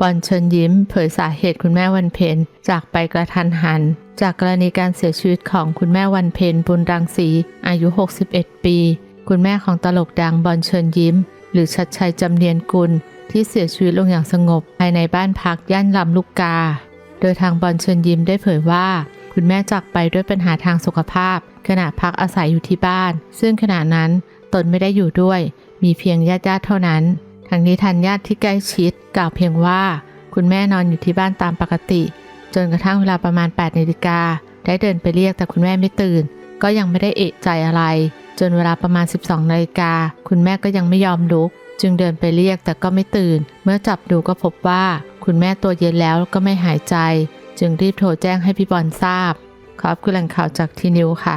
บอลเชิญยิ้ม เผยสาเหตุคุณแม่วันเพ็ญจากไปกระทันหัน จากกรณีการเสียชีวิตของคุณแม่วันเพ็ญบุญรังสี อายุ 61 ปี คุณแม่ของตลกดังบอลเชิญยิ้ม หรือชัดชัยจำเนียนกุล ที่เสียชีวิตลงอย่างสงบ ภายในบ้านพักย่านลำลูกกา โดยทางบอลเชิญยิ้มได้เผยว่า คุณแม่จากไปด้วยปัญหาทางสุขภาพ ขณะพักอาศัยอยู่ที่บ้าน ซึ่งขณะนั้นตนไม่ได้อยู่ด้วย มีเพียงญาติๆเท่านั้น ทางนี้ทันญาติที่ใกล้ชิด กล่าวเพียงว่า คุณแม่นอนอยู่ที่บ้านตามปกติ จนกระทั่งเวลาประมาณ8นาฬิกาได้เดินไปเรียกแต่คุณแม่ไม่ตื่น ก็ยังไม่ได้เอะใจอะไร จนเวลาประมาณ 12นาฬิกาคุณแม่ก็ยังไม่ยอมลุก จึงเดินไปเรียกแต่ก็ไม่ตื่น เมื่อจับดูก็พบว่า คุณแม่ตัวเย็นแล้วก็ไม่หายใจ จึงรีบโทรแจ้งให้พี่บอลทราบ ขอบคุณแหล่งข่าวจากทีนิวค่ะ